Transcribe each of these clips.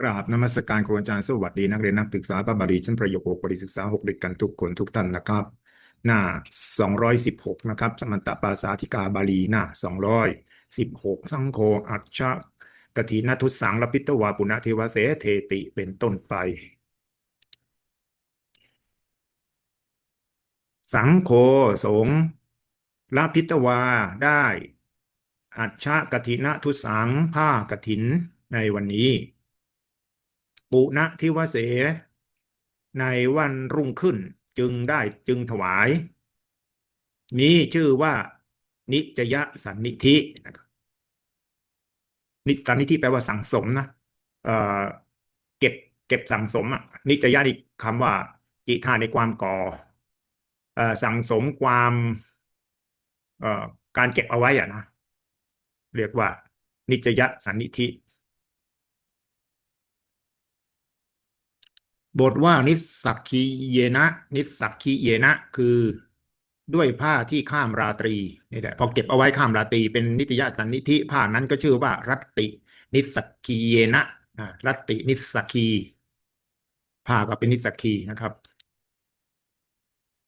กราบนมัสการครูอาจารย์สวัสดีนักเรียนนักศึกษาพระบาลีชั้นประโยคหกบริศึกษาหกด้วยกันทุกคนทุกท่านนะครับ หน้าสองร้อยสิบหกนะครับ สมันตปาสาธิกาบาลีหน้าสองร้อยสิบหกสังโฆอัจฉกถินทุสังลพิตวาปุณเทวเสเทติเป็นต้นไป สังโฆสงฆ์ลพิตวาได้ อัจฉกถินทุสังผ้ากถินในวันนี้ ปุณทิวเส ในวันรุ่งขึ้นจึงได้จึงถวาย นี้ชื่อว่า นิจยสันนิธินะครับนิสันนิธิแปลว่าสั่งสมนะเอ่อเก็บเก็บสั่งสมอะนิจยะนี่คำว่า จิธาในความก่อเอ่อสั่งสมความเอ่อการเก็บเอาไว้อะนะเรียกว่า นิจยสันนิธิ บทว่านิสสักคีเยนะ นิสสักคีเยนะ คือด้วยผ้าที่ข้ามราตรีนี่แหละพอเก็บเอาไว้ข้ามราตรีเป็นนิตยสันนิธิผ้านั้นก็ชื่อว่า รัตติ นิสสักคีเยนะอ่ารัตตินิสสักคีผ้าก็เป็นนิสสักคีนะครับ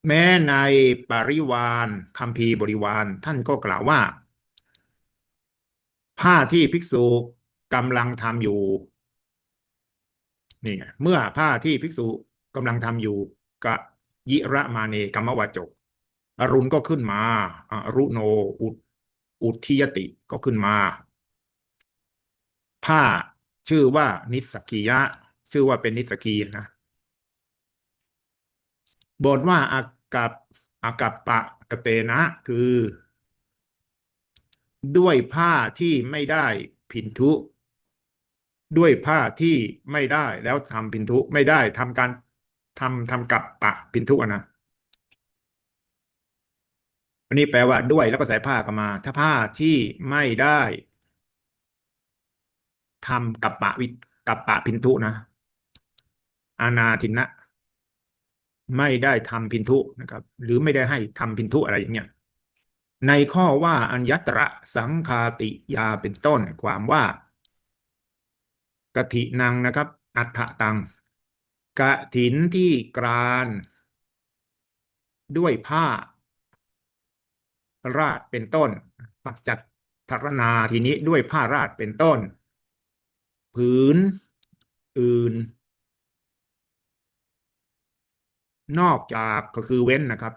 แม้ในปริวานคัมภีบริวารท่านก็กล่าวว่า ผ้าที่ภิกษุกำลังทำอยู่ นี่ไงเมื่อผ้าที่ภิกษุกำลังทำอยู่กะยิระมาเนกรรมวาจก อรุณก็ขึ้นมาอรุโนอุอุทิยติก็ขึ้นมา ผ้าชื่อว่านิสกียะ ชื่อว่าเป็นนิสสกีนะบทว่าอากับอากับปะกะเตนะคือ ด้วยผ้าที่ไม่ได้พินทุ ด้วยผ้าที่ไม่ได้แล้วทำพินทุไม่ได้ทำการทำทำกับปะพินทุอะนะอันนี้แปลว่าด้วยแล้วก็ใส่ผ้ากันมา ถ้าผ้าที่ไม่ได้ทำกับปะวิกับปะพินทุนะ อานาทินะ ไม่ได้ทำพินทุนะครับ หรือไม่ได้ให้ทำพินทุอะไรอย่างเงี้ย ในข้อว่าอัญญตระสังคาติยาเป็นต้นความว่า กะถินังนะครับ อัฏฐตังกะถินที่กราน ด้วยผ้า ราดเป็นต้นปัจจัตทรนาทีนี้ด้วยผ้าราดเป็นต้น ผืน อื่น นอกจากก็คือเว้นนะครับ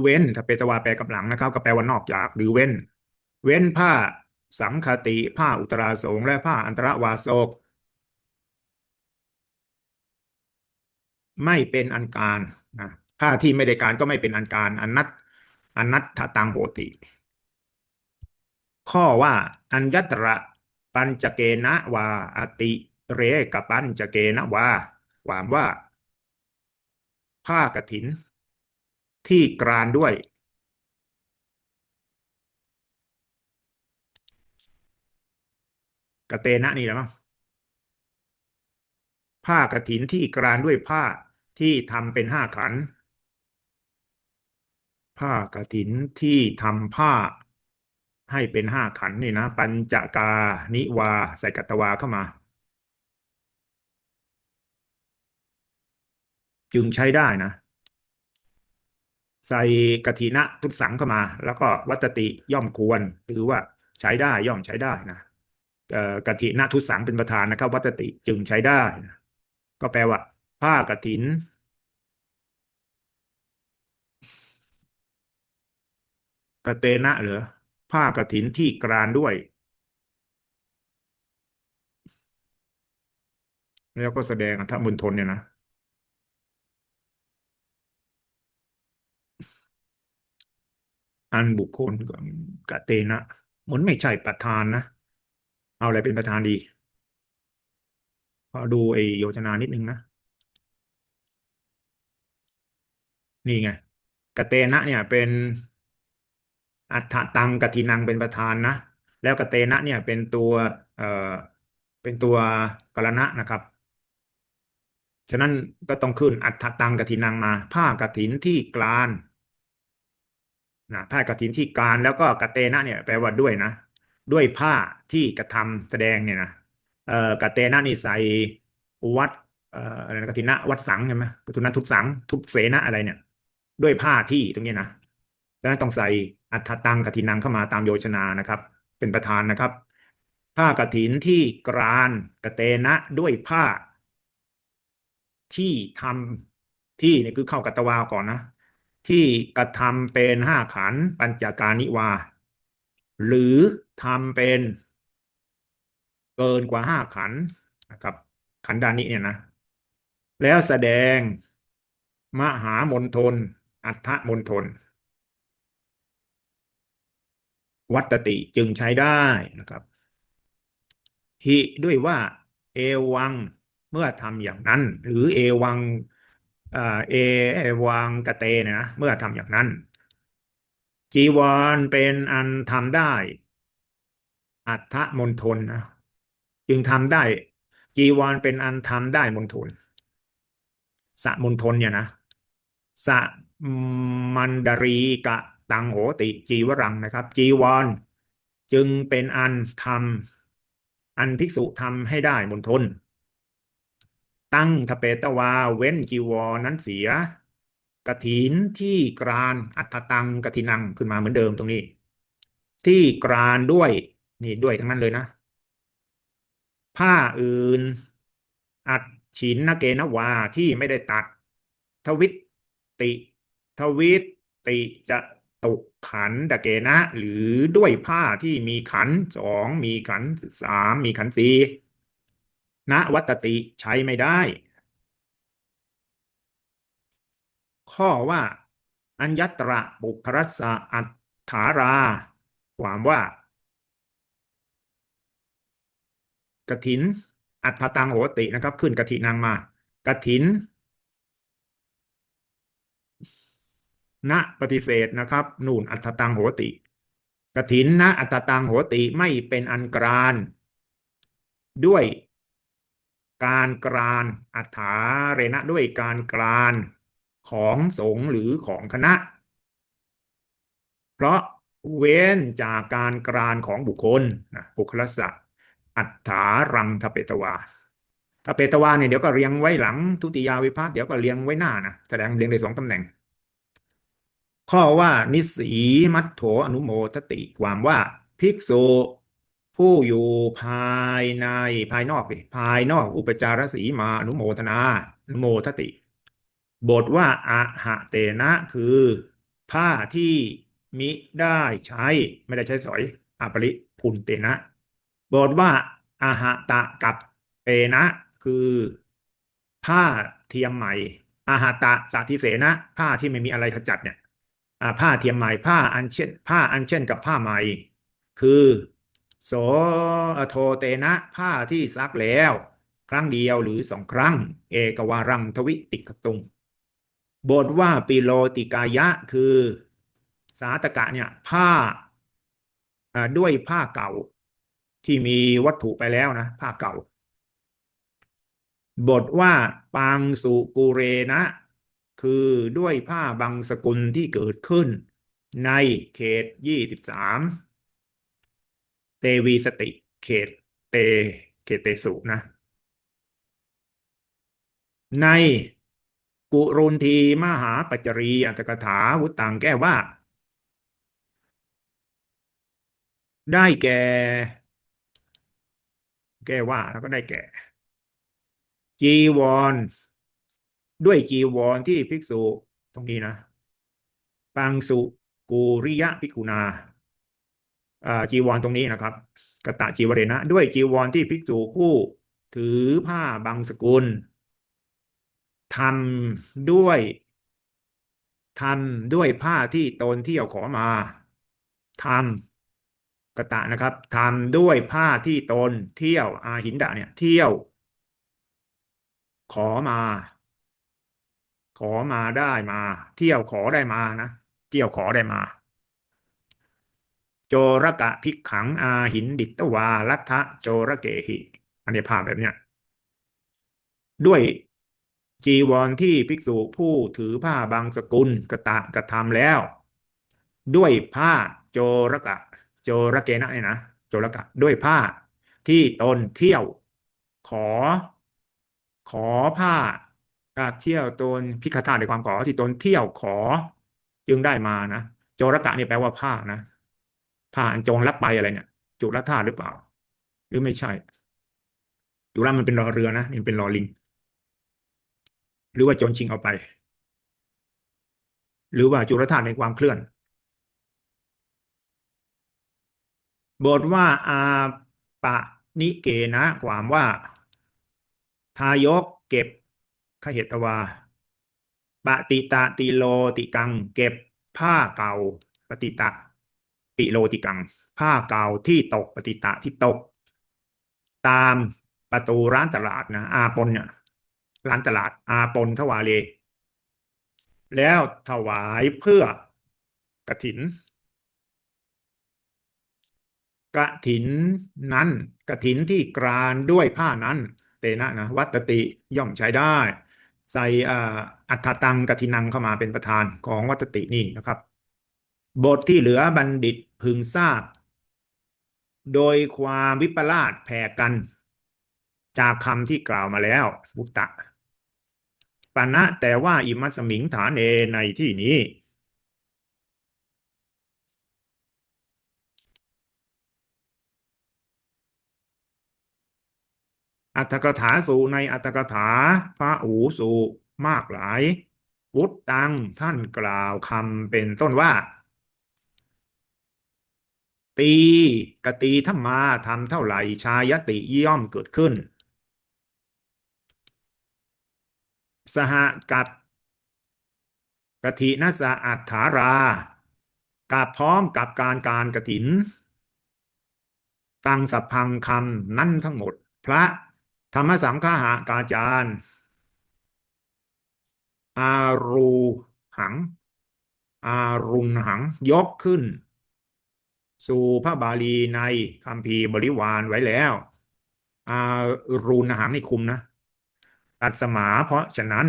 เว้นถ้าเป็นตวาแปลกับหลังนะครับ ก็แปลว่านอกจากหรือเว้น เว้นผ้าสังคติผ้าอุตราสงและผ้าอันตรวาสก ไม่เป็นอันการนะผ้าที่ไม่ได้การก็ไม่เป็นอันการอนัตอนัตถตังโหติ ข้อว่าอัญญตระปัญจเกนะวาอติเรกปัญจเกนะวาความว่า ผ้ากฐิน ที่กรานด้วย กเตนะนี่แหละมั้งผ้ากฐินที่กรานด้วยผ้าที่ทำเป็นห้าขัน ผ้ากฐินที่ทำผ้าให้เป็นห้าขันนี่นะ ปัญจกานิวา ใส่กัตวาเข้ามา จึงใช้ได้นะ ใส่กฐินะทุตสังเข้ามา แล้วก็วัตติย่อมควร หรือว่าใช้ได้ย่อมใช้ได้นะ กฐินะทุสังเป็นประธานนะครับ วัตติจึงใช้ได้ ก็แปลว่า ผ้ากฐิน กเตนะเหรอผ้ากฐินที่กรานด้วย แล้วก็แสดงอัธมุนทนเนี่ยนะอันบุคคลกเตนะเหมือนไม่ใช่ประธานนะ เอาอะไรเป็นประธานดีขอดูไอโยชนานิดนึงนะ นี่ไงกเตนะเนี่ยเป็นอัฏฐตังกทินังเป็นประธานนะ แล้วกเตนะเนี่ยเป็นตัวเอ่อเป็นตัวกรณะนะครับ ฉะนั้นก็ต้องขึ้นอัฏฐตังกทินังมา ผ้ากฐินที่กลานนะผ้ากฐินที่กลานแล้วก็กเตนะเนี่ยแปลว่าด้วยนะ ด้วยผ้าที่กระทำแสดงเนี่ยนะเอ่อกะเตนะนี่ใส่วัดเอ่ออะไรนะกฐินะวัดสังใช่ไหมกฐินะทุตสังทุตเสนะอะไรเนี่ย ด้วยผ้าที่ตรงนี้นะดังนั้นต้องใส่อัฐตังกฐินังเข้ามาตามโยชนานะครับ เป็นประธานนะครับ ผ้ากฐินที่กรานกเตนะด้วยผ้า ที่ทำที่นี่คือเข้ากัตวาก่อนนะ ที่กระทำเป็นห้าขันปัญจการนิวา หรือทำเป็นเกินกว่าห้าขันนะครับ ขันดานิเนี่ยนะ แล้วแสดงมหามนทน อัฏฐมนทน วัตติจึงใช้ได้นะครับหิด้วยว่าเอวังเมื่อทำอย่างนั้น หรือเอวังเอวังกะเตเนี่ยนะเมื่อทำอย่างนั้น จีวรเป็นอันทำได้ อัฏฐมนทนนะจึงทำได้ จีวรเป็นอันทำได้มนทนสะมนทนเนี่ยนะสะมันดารีกะตังโหติจีวรังนะครับ จีวร จึงเป็นอันทำอันภิกษุทำให้ได้มนทนตั้งทเปตวาเว้นจีวรนั้นเสีย กถินที่กรานอัตตังกถินังขึ้นมาเหมือนเดิมตรงนี้ ที่กรานด้วยนี่ด้วยทั้งนั้นเลยนะ ผ้าอื่น อัดฉินนเกนวาที่ไม่ได้ตัด ทวิตติ ทวิตติจะตกขันดเกนะ หรือด้วยผ้าที่มีขันสองมีขันสามมีขันสี่ณวัตติใช้ไม่ได้ ข้อว่า อัญญตระบุครัสสะอัฏฐารา ความว่ากถิน อัฏฐตังโหตินะครับ ขึ้นกถินังมากถินณปฏิเสธนะครับ นูนอัฏฐตังโหติกถินณอัฏฐตังโหติไม่เป็นอันกรานด้วยการกรานอัฏฐาเรณะด้วยการกราน ของสงฆ์หรือของคณะ เพราะเว้นจากการกรานของบุคคลนะบุคลสัตอัฏฐารังทเปตวาทเปตวาเนี่ยเดี๋ยวก็เรียงไว้หลังทุติยาวิภัตเดี๋ยวก็เรียงไว้หน้านะแสดงเรียงได้สองตำแหน่ง ข้อว่านิสีมัตโถอนุโมทติความว่าภิกษุผู้อยู่ภายในภายนอกดิภายนอกอุปจารสีมาอนุโมทนาอนุโมทติ บทว่าอะหะเตนะคือผ้าที่มิได้ใช้ ไม่ได้ใช้สอยอปริพุนเตนะ บทว่าอาหะตะกับเตนะ คือผ้าเทียมใหม่อาหะตะสาธิเสนะ ผ้าที่ไม่มีอะไรขจัดเนี่ยผ้าเทียมใหม่ผ้าอันเช่น ผ้าอันเช่นกับผ้าใหม่ คือโสโทเตนะผ้าที่ซักแล้ว ครั้งเดียวหรือสองครั้ง เอกวารังทวิติกตุง บทว่าปิโลติกายะคือสาตกะเนี่ยผ้าด้วยผ้าเก่าที่มีวัตถุไปแล้วนะ ผ้าเก่า บทว่าปังสุกูเรนะ คือด้วยผ้าบางสกุลที่เกิดขึ้น ในเขตยี่สิบสามเตวีสติ เขตเต เขตเตสุนะ ใน กุรุนทีมหาปัจจรีอัตถกถาวุตังแก้ว่า ได้แก่ แก้ว่าแล้วก็ได้แก่ จีวร ด้วยจีวรที่ภิกษุตรงนี้นะ ปังสุกูริยะภิกขุนาจีวรตรงนี้นะครับกตะจีวเรนะ ด้วยจีวรที่ภิกษุผู้ถือผ้าบางสกุล ทำด้วยทำด้วยผ้าที่ตนเที่ยวขอมาทำกตะนะครับทำด้วยผ้าที่ตนเที่ยวอาหินดะเนี่ยเที่ยว ขอมา ขอมาได้มา เที่ยวขอได้มานะเที่ยวขอได้มา โจรกะพิกขังอาหินดิตวาลัทธะโจรเกหิ อันนี้ภาพแบบเนี้ยด้วย จีวรที่ภิกษุผู้ถือผ้าบางสกุลกระตะกระทำแล้ว ด้วยผ้าโจรกะ โจรเกนะเนี่ยนะโจรกะ ด้วยผ้าที่ตนเที่ยว ขอ ขอผ้าเที่ยวตนพิคทาในความขอที่ตนเที่ยวขอ จึงได้มานะโจรกะนี่แปลว่าผ้านะผ้าอันโจรลักไปอะไรเนี่ย จุลธาตุหรือเปล่า หรือไม่ใช่จุลมันเป็นรอเรือนะนี่เป็นรอลิง หรือว่าโจรชิงเอาไป หรือว่าจุลธาตุในความเคลื่อน บทว่าอาปะนิเกนะความว่า ทายกเก็บขเหตวาปฏิตะติโลติกัง เก็บผ้าเก่าปฏิตะติโลติกัง ผ้าเก่าที่ตกปฏิตะที่ตก ตามประตูร้านตลาดนะอาปนเนี่ย ร้านตลาดอาปนทวาเล แล้วถวายเพื่อกฐินกฐินนั้นกฐินที่กรานด้วยผ้านั้นเตนะนะวัตติย่อมใช้ได้ ใส่อัฏฐตังกฐินังเข้ามาเป็นประธานของวัตตินี่นะครับ บทที่เหลือบัณฑิตพึงทราบ โดยความวิปลาสแผ่กัน จากคำที่กล่าวมาแล้วมุตตะ ปณะแต่ว่าอิมัสมิงฐานเอในที่นี้ อัตถกถาสูในอัตถกถาพระอูสูมากหลายวุตตังท่านกล่าวคำเป็นต้นว่า ตีกตีธรรมาทำเท่าไหร่ชายติย่อมเกิดขึ้น สหกับกถินสะอัฏฐารากับพร้อมกับการการกถิน ตังสัพพังคำนั่นทั้งหมด พระธรรมสังฆาหากาจารย์ อารูหัง อารุณหังยกขึ้น สู่พระบาลีในคำพีบริวารไว้แล้ว อารูณหังนี่คุมนะ ตัดสมาเพราะฉะนั้น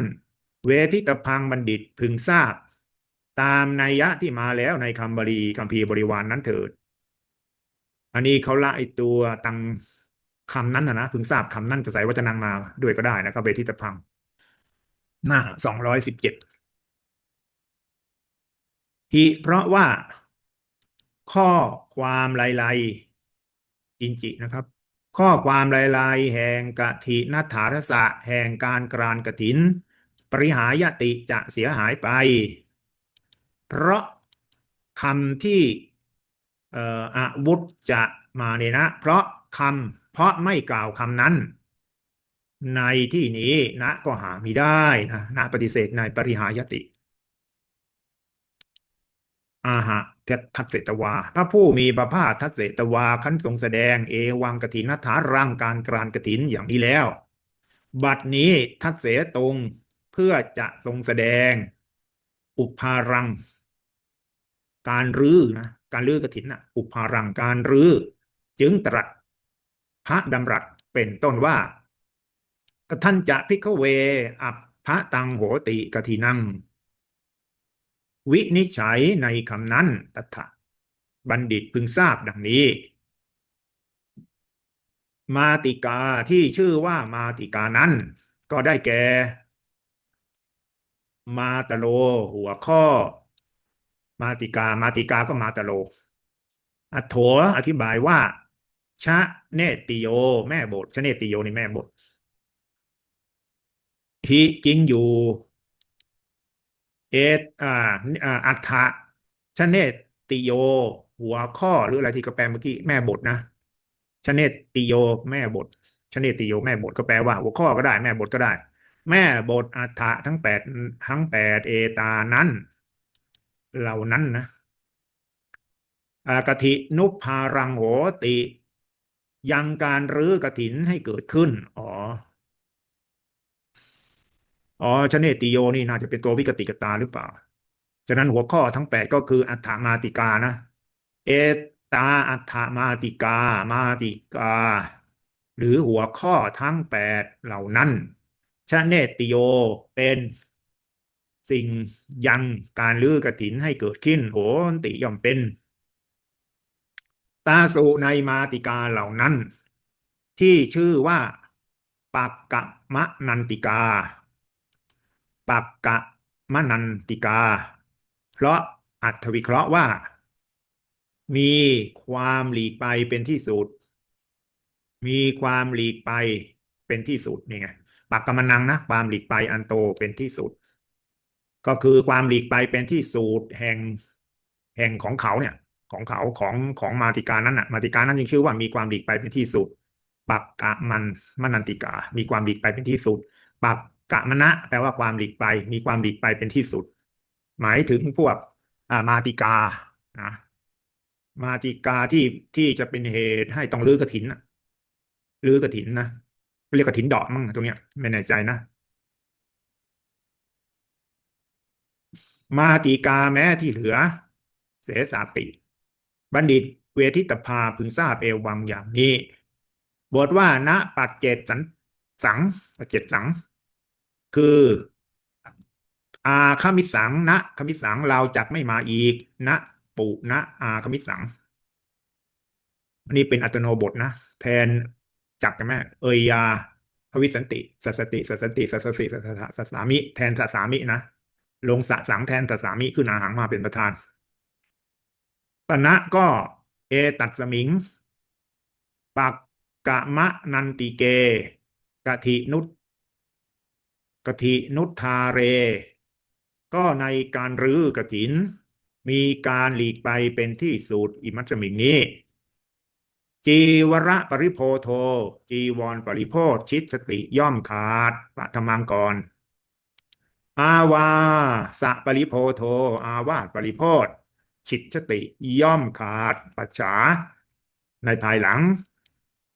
เวทิตพังบัณฑิตพึงทราบ ตามนัยยะที่มาแล้วในคำบาลีคำพีบริวารนนั้นเถิด อันนี้เขาละไอตัวตังคำนั้นนะนะพึงทราบคำนั้นจะใส่วัจนังมาด้วยก็ได้นะครับเวทิตพัง หน้าสองร้อยสิบเจ็ดฮิเพราะว่าข้อความลายๆอินจินะครับ ข้อความลายๆแห่งกถินัฐารสะแห่งการกรานกถิน ปริหายติจะเสียหายไป เพราะคำที่เอ่ออาวุธจะมาเนี่ยนะ เพราะคำเพราะไม่กล่าวคำนั้น ในที่นี้นะก็หาไม่ได้นะนะปฏิเสธในปริหายติอาหะ ทัตเสตวา พระผู้มีพระภาคทัตเสตวาขันทรงแสดงเอวังกถินฐารังการกรานกถินอย่างนี้แล้ว บัดนี้ทัตเสตรงเพื่อจะทรงแสดง อุปารัง การรื้อนะการรื้อกถินนะอุปารังการรื้อจึงตรัสพระดำรัสเป็นต้นว่าท่านจะพิกเวอัปพระตังโหติกทินัง วินิจฉัยในคำนั้นตถะบัณฑิตพึงทราบดังนี้ มาติกาที่ชื่อว่ามาติกานั้น ก็ได้แก่ มาตโลหัวข้อ มาติกามาติกาก็มาตโล อัโถอธิบายว่า ชะเนติโย แม่บทชะเนติโยนี่แม่บทที่จริงอยู่ เอตอ่าอ่าอัฏฐะชเนตติโย หัวข้อหรืออะไรที่ก็แปลเมื่อกี้แม่บทนะชเนตติโย แม่บทชเนตติโยแม่บทก็แปลว่า หัวข้อก็ได้ แม่บทก็ได้ แม่บทอัฏฐะทั้งแปดทั้งแปดเอตานั้น เหล่านั้นนะอากถินุพารังโหติ ยังการรื้อกถินให้เกิดขึ้น อ๋อ อ๋อชเนติโยนี่น่าจะเป็นตัววิกติกตาหรือเปล่า ฉะนั้นหัวข้อทั้งแปดก็คืออัฏฐมาติกานะ เอตาอัฏฐมาติกา มาติกา หรือหัวข้อทั้งแปดเหล่านั้นชเนติโยเป็นสิ่งยังการลื้อกถินให้เกิดขึ้นโหนติย่อมเป็นตตาสุในมาติกาเหล่านั้น ที่ชื่อว่าปักกะมะนันติกา ปักกะมนันติกา เพราะอัตวิเคราะห์ว่า มีความหลีกไปเป็นที่สุด มีความหลีกไปเป็นที่สุดนี่ไงปักกะมนังนะความหลีกไปอันโตเป็นที่สุด ก็คือความหลีกไปเป็นที่สุดแห่งแห่งของเขาเนี่ย ของเขาของของมาติกานั้นน่ะ มาติกานั้นจึงชื่อว่ามีความหลีกไปเป็นที่สุดปักกะมันมนันติกา มีความหลีกไปเป็นที่สุดปัก กะมณะแปลว่าความหลีกไป มีความหลีกไปเป็นที่สุด หมายถึงพวกามาติกานะมาติกาที่ที่จะเป็นเหตุให้ต้องลื้อกฐินนะลื้อกฐินนะเรียกกฐินดอกมั้งตรงเนี้ยไม่แน่ใจนะ มาติกาแม้ที่เหลือ เสสาปิ บัณฑิตเวทิตภาพึงทราบเอวังอย่างนี้ บทว่าณปัจเจตสังสังปัจเจตสัง คืออาคมิสังณคมิสังเราจักไม่มาอีกณปุณอาคมิสังอันนี้เป็นอัตโนบทนะ แทนจักกันไหมเอยยาภวิสันติสัสติสัสติสัสสิสัสสะสัสามิ แทนสัสสามินะลงสะสังแทนสัสสามิขึ้นอาหังมาเป็นประธานปณะก็เอตัดสมิงปักกะมะนันติเกกะทินุต กะทินุทาเร ก็ในการรื้อกถิน มีการหลีกไปเป็นที่สุดอิมัจมิงนี้ จีวระปริโพโท จีวรปริโพธชิตสติย่อมขาดปะธรรมังกร อาวาสะปริโพโท อาวาสปริโพธชิตสติย่อมขาดปัจฉาในภายหลัง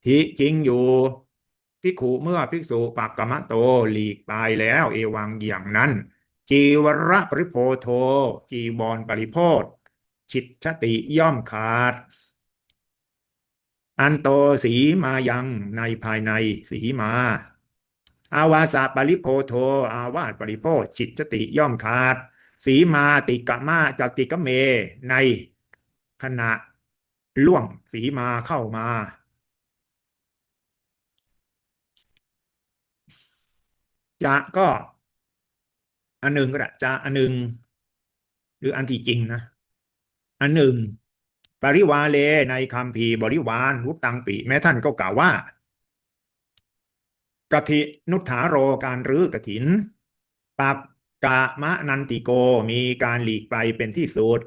ทิจริงอยู่ ภิกขุเมื่อภิกษุปักกมะโตหลีกไปแล้ว เอวังอย่างนั้น จีวระปริโพโท จีวรปริโพธชิตชติย่อมขาด อันโตสีมายังในภายในสีมา อาวาสาปริโพโท อาวาสปริโพธจิตสติย่อมขาด สีมาติกะมาจติกะเมในขณะล่วงสีมาเข้ามา จะก็อันหนึ่งก็ได้จะอันหนึ่งหรืออันที่จริงนะ อันหนึ่งปริวาเลในคำพีบริวารวุตังปีแม้ท่านก็กล่าวว่ากถินุถาโรการรื้อกถินปักกะมะนันติโกมีการหลีกไปเป็นที่สุด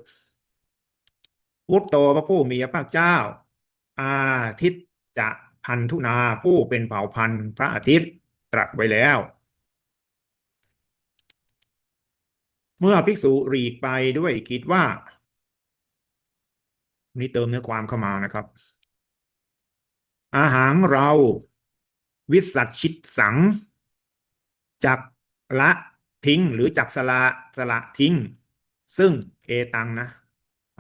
วุตโตพระผู้มีพระภาคเจ้า อาทิตย์จะพันธุนาผู้เป็นเผ่าพันธุ์พระอาทิตย์ตรัสไว้แล้ว เมื่อภิกษุหลีกไปด้วยคิดว่า นี่เติมเนื้อความเข้ามานะครับ อาหารเรา วิสัชชิตสัง จักละทิ้งหรือจักสละสละทิ้ง ซึ่งเอตังนะ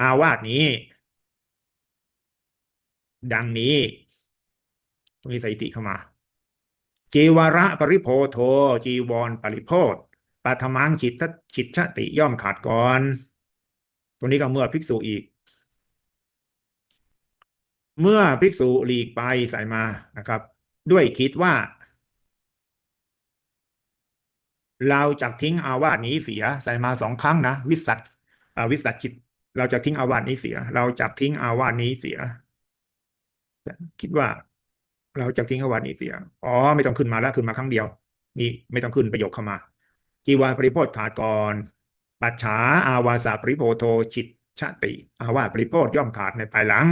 อาวาสนี้ ดังนี้มีสถิติเข้ามาจีวระปริโพโทจีวรปริโพธ ปัทมังฉิตทฉิตชติย่อมขาดก่อน ตรงนี้ก็เมื่อภิกษุอีก เมื่อภิกษุหลีกไปใส่มานะครับ ด้วยคิดว่า เราจะทิ้งอาวาสนี้เสียใส่มาสองครั้งนะวิสัชวิสัชชิต เราจะทิ้งอาวาสนี้เสีย เราจะทิ้งอาวาสนี้เสีย คิดว่า เราจะทิ้งอาวาสนี้เสีย อ๋อ ไม่ต้องขึ้นมาแล้วขึ้นมาครั้งเดียว นี่ไม่ต้องขึ้นประโยคเข้ามา จีวรปริโพธขาดก่อนปัจฉาอาวาสาปริโพโทชิตชติ อาวาปริโพธย่อมขาดในภายหลัง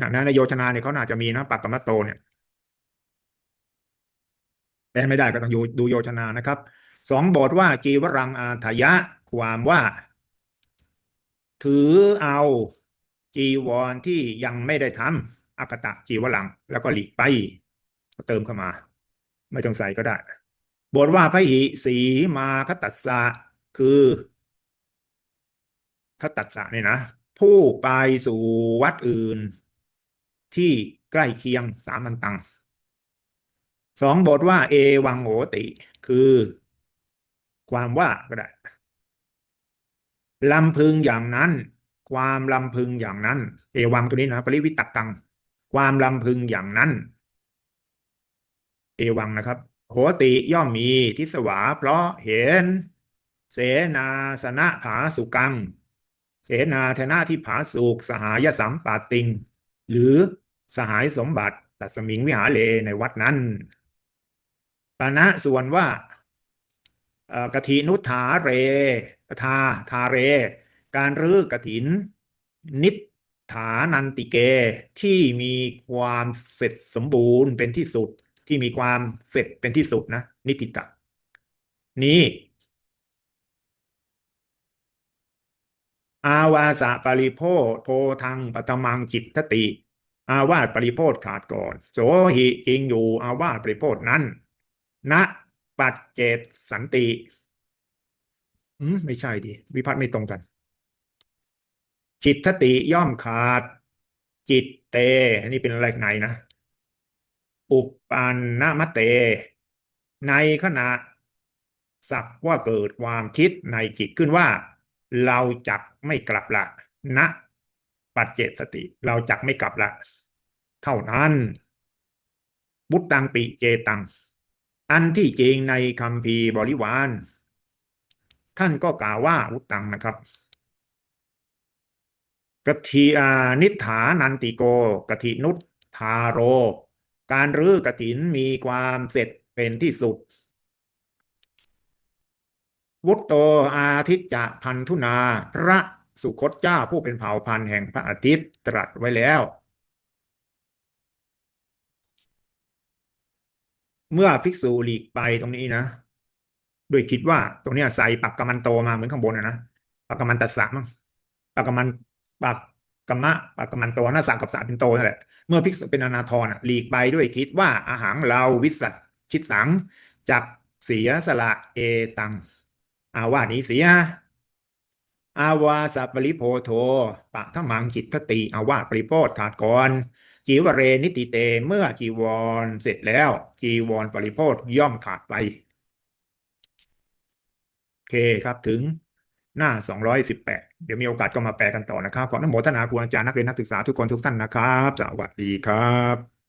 นะในโยชนาเนี่ยเขาน่าจะมีนะปักกมะโตเนี่ยแต่ไม่ได้ก็ต้องดูโยชนานะครับสองบทว่าจีวรังอาทยะความว่า ถือเอาจีวรที่ยังไม่ได้ทำอากตะจีวรัง แล้วก็หลีกไปเติมเข้ามา ไม่ต้องใส่ก็ได้ บทว่าพระหิสีมาคตัสสะคือคตัสสะเนี่ยนะ ผู้ไปสู่วัดอื่น ที่ใกล้เคียงสามันตังสองบทว่า เอวังโหติ คือ ความว่าก็ได้ลำพึงอย่างนั้น ความลำพึงอย่างนั้น เอวังตัวนี้นะปริวิตตัง ความลำพึงอย่างนั้น เอวังนะครับ โหติย่อมมีทิสวา เพราะเห็น เสนาสนะผาสุกัง เสนาธนะที่ผาสุกสหายสัมปาติง หรือสหายสมบัติตัสมิงวิหารเลในวัดนั้นปานะส่วนว่ากฐินุธาเรทาทาเร การรื้อกฐิน นิฐานันติเกที่มีความเสร็จสมบูรณ์เป็นที่สุด ที่มีความเสร็จเป็นที่สุดนะ นิติตะ นี้ อาวาสะปริโภโททังปัตมังจิตทติ อาวาสปริโภทขาดก่อน โสหิจริงอยู่ อาวาสปริโภทนั้นณปัจเจตสันติอืมไม่ใช่ดิวิพัฒน์ไม่ตรงกัน จิตทติย่อมขาด จิตเต อันนี้เป็นอะไรไหนนะ อุปปันนมเต ในขณะ สักว่าเกิดความคิดในจิตขึ้นว่า เราจักไม่กลับละณปัจเจตสติ เราจักไม่กลับละ เท่านั้น บุตตังปิเจตัง อันที่จริงในคำพีบริวาร ท่านก็กล่าวว่าวุตตังนะครับกทีอานิฐานันติโกกถินุตทาโร การรื้อกระถินมีความเสร็จเป็นที่สุด วุตโตอาทิตจะพันธุนา พระสุคตเจ้าผู้เป็นเผ่าพันธุ์แห่งพระอาทิตย์ตรัสไว้แล้ว เมื่อภิกษุหลีกไปตรงนี้นะโดยคิดว่าตรงนี้ใส่ปักกมันโตมาเหมือนข้างบนนะปักกมันตัสสะมั้งปักกมันปัก กมะปักกมันโตหน้าสามกับสามเป็นโตนั่นแหละเมื่อภิกษุเป็นอนาทรอะหลีกไปด้วยคิดว่าอาหารเราวิสัชชิตสังจักเสียสละเอตัง อาวานี้เสีย อาวาสปริโพโทปะทมังจิตทติ อาวาปริโพธขาดก่อนจีวเรนิติเตเมื่อจีวรเสร็จแล้ว จีวรปริโพธย่อมขาดไป โอเคครับถึงหน้า218เดี๋ยวมีโอกาสก็มาแปลกันต่อนะครับขออนุโมทนาครูอาจารย์นักเรียนนักศึกษาทุกคนทุกท่านนะครับ สวัสดีครับ